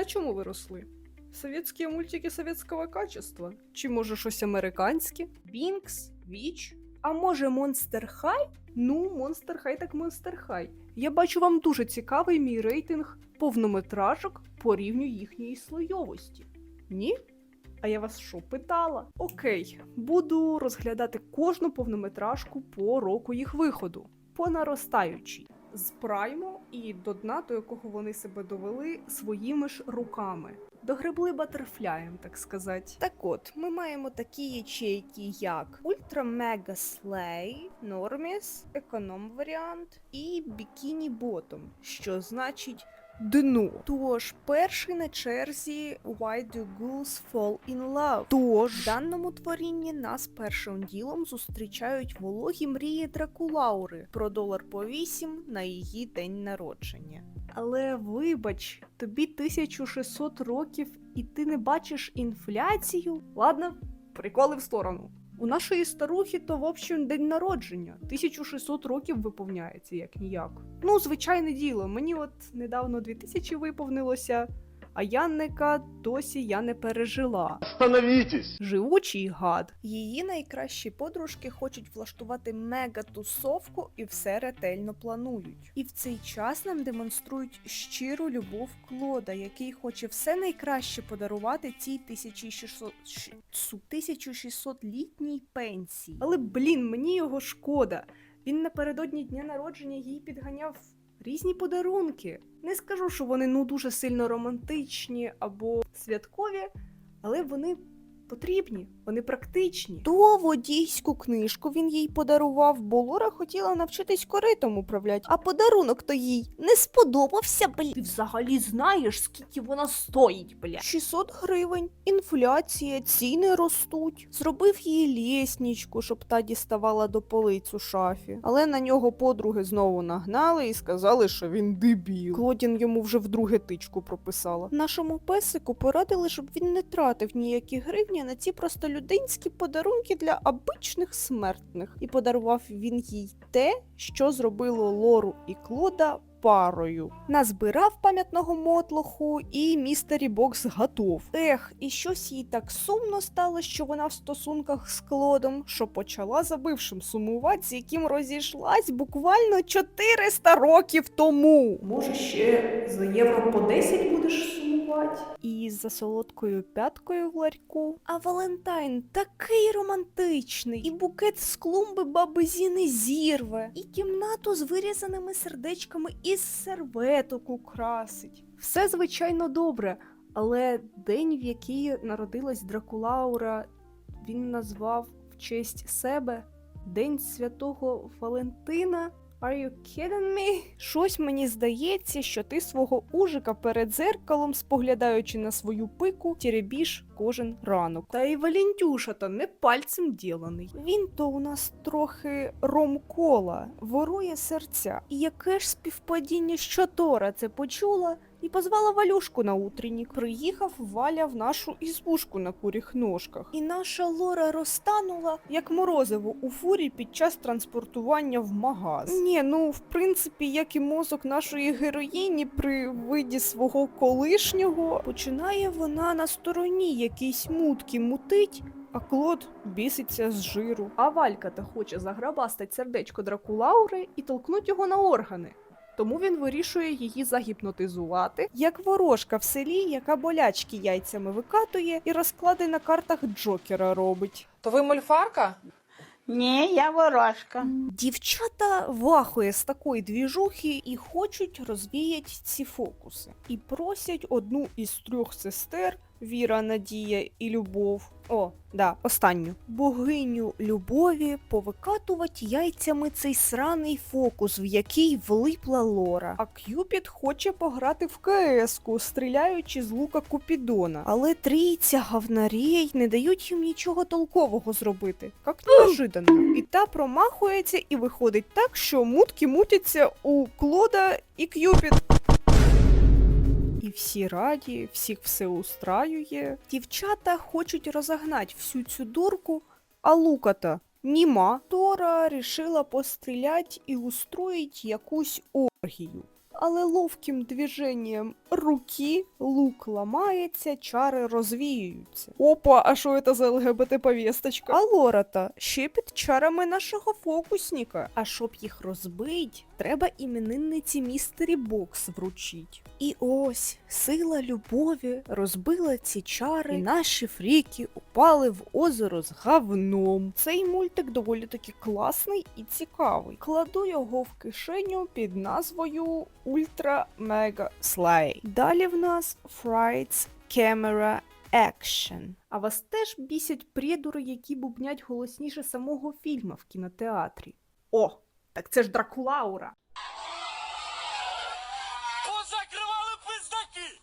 На чому ви росли? Совєтські мультики совєтського качества? Чи може щось американське? Бінкс? Віч? А може Монстер Хай? Ну, Монстер Хай так Монстер Хай. Я бачу вам дуже цікавий мій рейтинг повнометражок по рівню їхньої слойовості. Ні? А я вас що, питала? Окей, буду розглядати кожну повнометражку по року їх виходу, по наростаючій. З прайму і до дна, до якого вони себе довели своїми ж руками. Догребли батерфляєм, так сказати. Так от, ми маємо такі ячейки, як Ультра Мега Слей, Норміс, економ варіант і Бікіні Ботом, що значить дно. Тож, перший на черзі Why do Ghouls Fall in Love. Тож, в даному творінні нас першим ділом зустрічають вологі мрії Дракулаури про долар по 8 на її день народження. Але вибач, тобі 1600 років і ти не бачиш інфляцію? Ладно, приколи в сторону. У нашої старухи то, в общем, день народження. 1600 років виповняється, як ніяк. Ну, звичайне діло, мені от недавно 2000 виповнилося, а Янника досі я не пережила. Остановитесь! Живучий гад. Її найкращі подружки хочуть влаштувати мега-тусовку і все ретельно планують. І в цей час нам демонструють щиру любов Клода, який хоче все найкраще подарувати цій 1600 1600-літній пенсії. Але блін, мені його шкода. Він напередодні дня народження їй підганяв різні подарунки. Не скажу, що вони ну дуже сильно романтичні або святкові, але вони потрібні, вони практичні. То водійську книжку він їй подарував, бо Лора хотіла навчитись коритом управляти, а подарунок то їй не сподобався, блін. Ти взагалі знаєш, скільки вона стоїть, бля? 600 гривень, інфляція, ціни ростуть. Зробив їй лєснічку, щоб та діставала до полиць у шафі. Але на нього подруги знову нагнали і сказали, що він дебіл. Клодін йому вже вдруге тичку прописала. Нашому песику порадили, щоб він не тратив ніякі гривні на ці простолюдинські подарунки для обичних смертних. І подарував він їй те, що зробило Лору і Клода парою. Назбирав пам'ятного мотлоху, і містері Бокс готов. Ех, і щось їй так сумно стало, що вона в стосунках з Клодом, що почала за бившим сумувати, з яким розійшлась буквально 400 років тому. Може, ще за євро по 10 будеш сумувати? І за солодкою п'яткою в ларьку. А Валентайн такий романтичний, і букет з клумби баби Зіни зірве, і кімнату з вирізаними сердечками із серветок украсить. Все звичайно добре, але день, в який народилась Дракулаура, він назвав в честь себе День Святого Валентина. Are you kidding me? Щось мені здається, що ти свого ужика перед зеркалом, споглядаючи на свою пику, теребіш кожен ранок. Та й Валентюша то не пальцем діланий. Він то у нас трохи ромкола, ворує серця. І яке ж співпадіння, що Тора це почула і позвала Валюшку на утреннік. Приїхав Валя в нашу ізбушку на куріх ножках. І наша Лора розтанула, як морозиво у фурі під час транспортування в магаз. Ні, ну в принципі, як і мозок нашої героїні при виді свого колишнього, починає вона на стороні якісь мутки мутить. А Клод біситься з жиру. А Валька та хоче заграбастать сердечко Дракулаури і толкнуть його на органи. Тому він вирішує її загіпнотизувати, як ворожка в селі, яка болячки яйцями викатує і розклади на картах Джокера робить. То ви мольфарка? Ні, я ворожка. Дівчата вахує з такої двіжухи і хочуть розвіяти ці фокуси. І просять одну із трьох сестер Віра, Надія і Любов. О, да, останню. Богиню любові повикатувати яйцями цей сраний фокус, в який влипла Лора. А К'юпід хоче пограти в КС-ку, стріляючи з лука Купідона. Але трійця гавнарій не дають їм нічого толкового зробити. Як неожиданно. І та промахується і виходить так, що мутки мутяться у Клода і К'юпід. Всі раді, всіх все устраює. Дівчата хочуть розогнати всю цю дурку, а луката німа. Тора рішила пострілять і устроїть якусь оргію. Але ловким движенням руки, лук ламається, чари розвіюються. Опа, а що це за ЛГБТ повісточка? А Лора-то ще під чарами нашого фокусника. А щоб їх розбить, треба іменинниці містері Бокс вручить. І ось сила любові розбила ці чари, і наші фріки упали в озеро з говном. Цей мультик доволі таки класний і цікавий. Кладу його в кишеню під назвою Ультра Мега Слей. Далі в нас Frights Camera Action. А вас теж бісять придури, які бубнять голосніше самого фільму в кінотеатрі. О, так це ж Дракулаура. Позакривали пиздаки!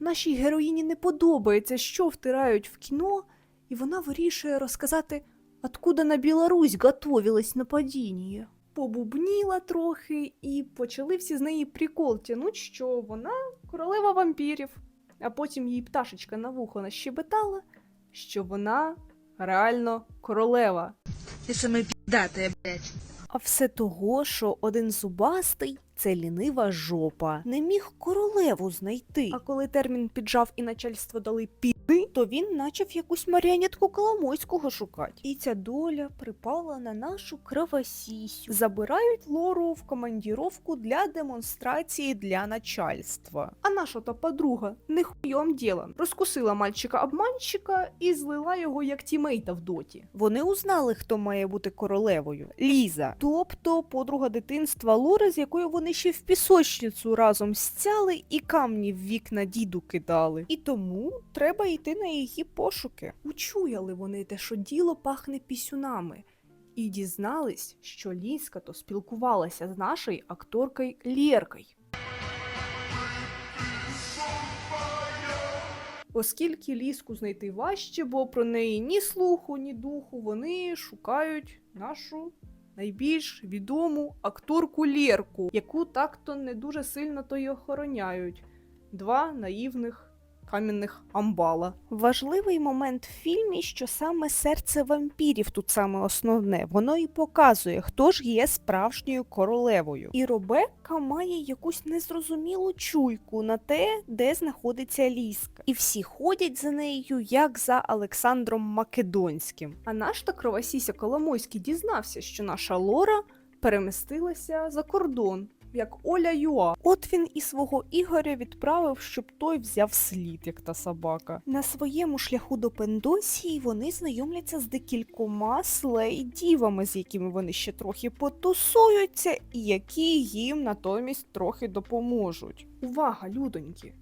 Нашій героїні не подобається, що втирають в кіно, і вона вирішує розказати, откуда на Білорусь готовилось нападіння. Побубніла трохи, і почали всі з неї прикол тянуть, що вона королева вампірів. А потім їй пташечка на вухо нащебетала, що вона реально королева. Ти саме пиздатая, блядь. А все того, що один зубастий це лінива жопа. Не міг королеву знайти. А коли термін піджав і начальство дали піди, то він начав якусь маріонетку Коломойського шукати. І ця доля припала на нашу кровосісю. Забирають лору в командіровку для демонстрації для начальства. А наша та подруга не хуйом ділом розкусила мальчика-обманщика і злила його як тімейта в доті. Вони узнали, хто має бути королевою Ліза, тобто подруга дитинства Лори, з якою вони ще в пісочницю разом стяли і камні в вікна діду кидали. І тому треба йти на її пошуки. Учуяли вони те, що діло пахне пісюнами. І дізнались, що Ліска то спілкувалася з нашою акторкою Лєркою. Оскільки ліску знайти важче, бо про неї ні слуху, ні духу, вони шукають нашу найбільш відому акторку Лєрку, яку так-то не дуже сильно то й охороняють. Два наївних кам'яних амбала. Важливий момент в фільмі, що саме серце вампірів тут саме основне. Воно і показує, хто ж є справжньою королевою. І Робекка має якусь незрозумілу чуйку на те, де знаходиться ліска. І всі ходять за нею, як за Олександром Македонським. А наш та кровосіся Коломойський дізнався, що наша Лора перемістилася за кордон. Як Оля Юа. От він і свого Ігоря відправив, щоб той взяв слід, як та собака. На своєму шляху до Пендосії вони знайомляться з декількома слей-дівами, з якими вони ще трохи потусуються, і які їм натомість трохи допоможуть. Увага, людоньки!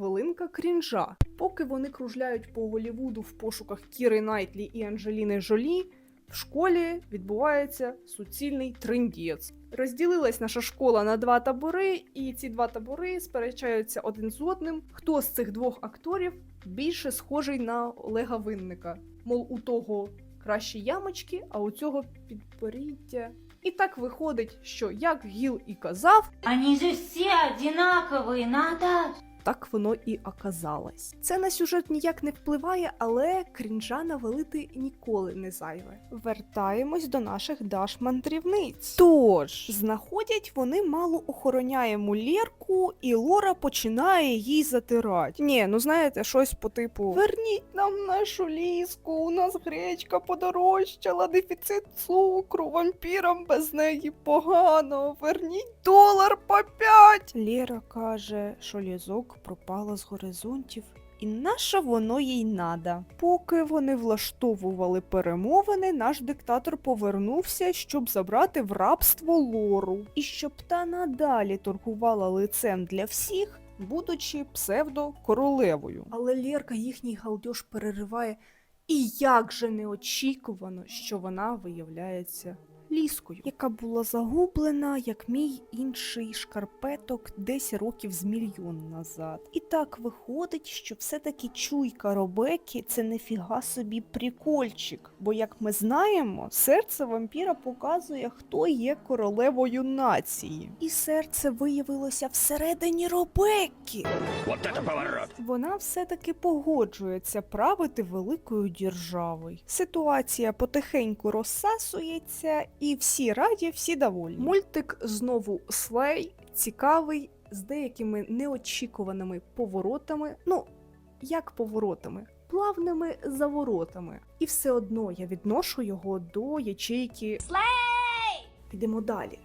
Хвилинка крінжа. Поки вони кружляють по Голівуду в пошуках Кіри Найтлі і Анджеліни Жолі, в школі відбувається суцільний триндєць. Розділилась наша школа на два табори, і ці два табори сперечаються один з одним, хто з цих двох акторів більше схожий на Олега Винника. Мол, у того кращі ямочки, а у цього підборіддя. І так виходить, що як Гіл і казав, Они же все одинаковые, Наташ. Так воно і оказалось. Це на сюжет ніяк не впливає, але крінжа навалити ніколи не зайве. Вертаємось до наших даш-мандрівниць. Тож, знаходять вони мало охороняємо Лєрку, і Лора починає їй затирати. Ні, ну знаєте, щось по типу: Верніть нам нашу ліску, у нас гречка подорожчала, дефіцит цукру, вампірам без неї погано. Верніть долар по п'ять. Лєра каже, що лізок пропала з горизонтів. І нащо воно їй надо? Поки вони влаштовували перемовини, наш диктатор повернувся, щоб забрати в рабство Лору, і щоб та надалі торгувала лицем для всіх, будучи псевдокоролевою. Але Лєрка їхній галдьош перериває, і як же неочікувано, що вона виявляється ліскою, яка була загублена, як мій інший шкарпеток 10 років з мільйон назад. І так виходить, що все-таки чуйка Робеки це нефіга собі прикольчик. Бо, як ми знаємо, серце вампіра показує, хто є королевою нації. І серце виявилося всередині Робекки. Вот это поворот! Вона все-таки погоджується правити великою державою. Ситуація потихеньку розсасується, і всі раді, всі довольні. Мультик знову слей, цікавий з деякими неочікуваними поворотами. Ну, як поворотами? Плавними заворотами. І все одно я відношу його до ячейки. Слей! Підемо далі.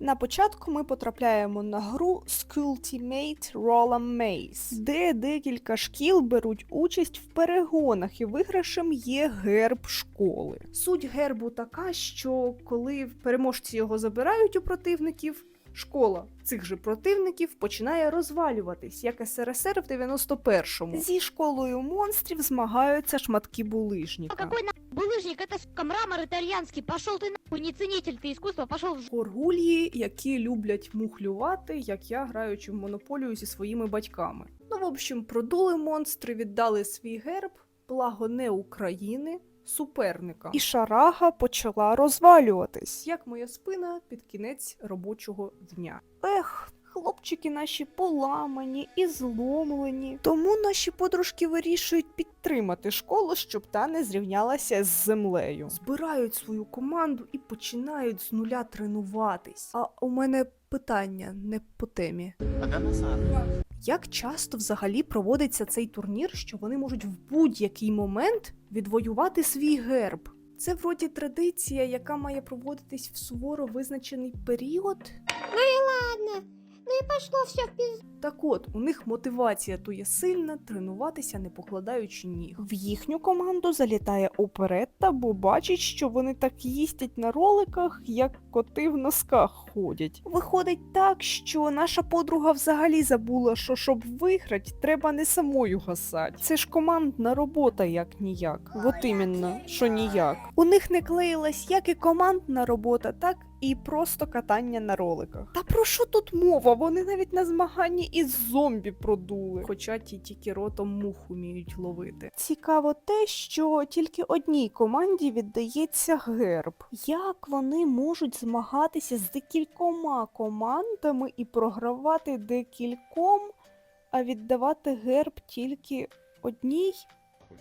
На початку ми потрапляємо на гру Schooltimate Roller Maze, де декілька шкіл беруть участь в перегонах, і виграшем є герб школи. Суть гербу така, що коли переможці його забирають у противників. Школа цих же противників починає розвалюватись, як СРСР в 91-му. Зі школою монстрів змагаються шматки булижніка. Какой нахуй булыжник? Это, сука, мрамор итальянский. Пошел ты нахуй, не ценитель ты искусства, пошел в Горгулії, які люблять мухлювати, як я граючи в монополію зі своїми батьками. Ну, в общем, продули монстри, віддали свій герб, благо не України, суперника. І шарага почала розвалюватись, як моя спина під кінець робочого дня. Ех. Хлопчики наші поламані і зломлені. Тому наші подружки вирішують підтримати школу, щоб та не зрівнялася з землею. Збирають свою команду і починають з нуля тренуватись. А у мене питання не по темі. Як часто взагалі проводиться цей турнір, що вони можуть в будь-який момент відвоювати свій герб? Це вроді традиція, яка має проводитись в суворо визначений період. Ладно, ну і пошло все в пизду. Так от, у них мотивація то є сильна тренуватися, не покладаючи ніг. В їхню команду залітає оперетта, бо бачить, що вони так їздять на роликах, як коти в носках ходять. Виходить так, що наша подруга взагалі забула, що щоб виграти, треба не самою гасать. Це ж командна робота, як ніяк. От іменно, що ніяк. У них не клеїлась як і командна робота, так і просто катання на роликах. Та про що тут мова? Вони навіть на змаганні із зомбі продули, хоча ті тільки ротом мух уміють ловити. Цікаво те, що тільки одній команді віддається герб. Як вони можуть змагатися з декількома командами і програвати декільком, а віддавати герб тільки одній?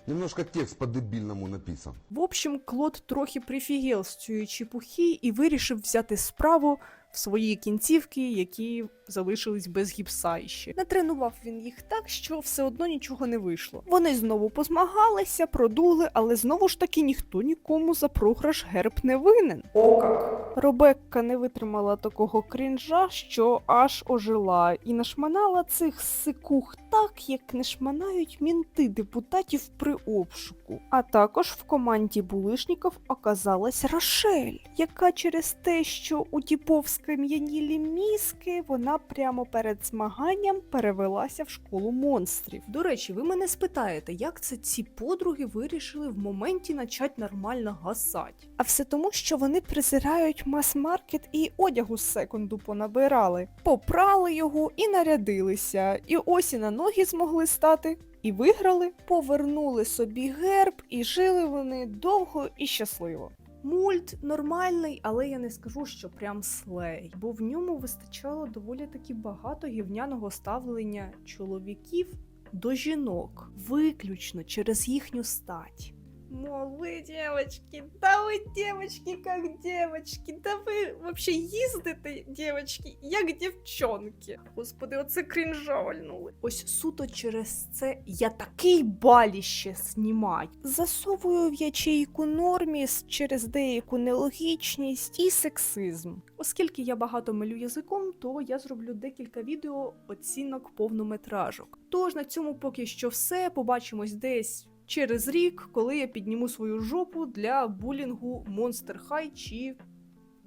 Немножко текст по-дебильному написан. В общем, Клод трохи прифігел з цієї чепухи і вирішив взяти справу в свої кінцівки, які залишились без гіпса іще. Натренував він їх так, що все одно нічого не вийшло. Вони знову позмагалися, продули, але знову ж таки ніхто нікому за програш герб не винен. О, как! Робекка не витримала такого крінжа, що аж ожила, і нашманала цих сикух так, як не шманають мінти депутатів при обшуку. А також в команді булишників оказалась Рошель, яка через те, що у Тіпов скам'янілі мізки, вона прямо перед змаганням перевелася в школу монстрів. До речі, ви мене спитаєте, як це ці подруги вирішили в моменті начать нормально гасать? А все тому, що вони презирають мас-маркет і одягу з секунду понабирали, попрали його і нарядилися, і ось і на ноги змогли стати. І виграли, повернули собі герб, і жили вони довго і щасливо. Мульт нормальний, але я не скажу, що прям слей, бо в ньому вистачало доволі таки багато гівняного ставлення чоловіків до жінок, виключно через їхню стать. Мол, вы девочки, да вы девочки как девочки, да ви вообще їздите, девочки, як дівчонки. Господи, оце крінжавальнули. Ось суто через це я такий баліще знімаю. Засовую в ячейку норміс через деяку нелогічність і сексизм. Оскільки я багато милю язиком, то я зроблю декілька відео оцінок повнометражок. Тож на цьому поки що все. Побачимось десь через рік, коли я підніму свою жопу для булінгу Monster High чи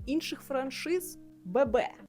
інших франшиз ББ.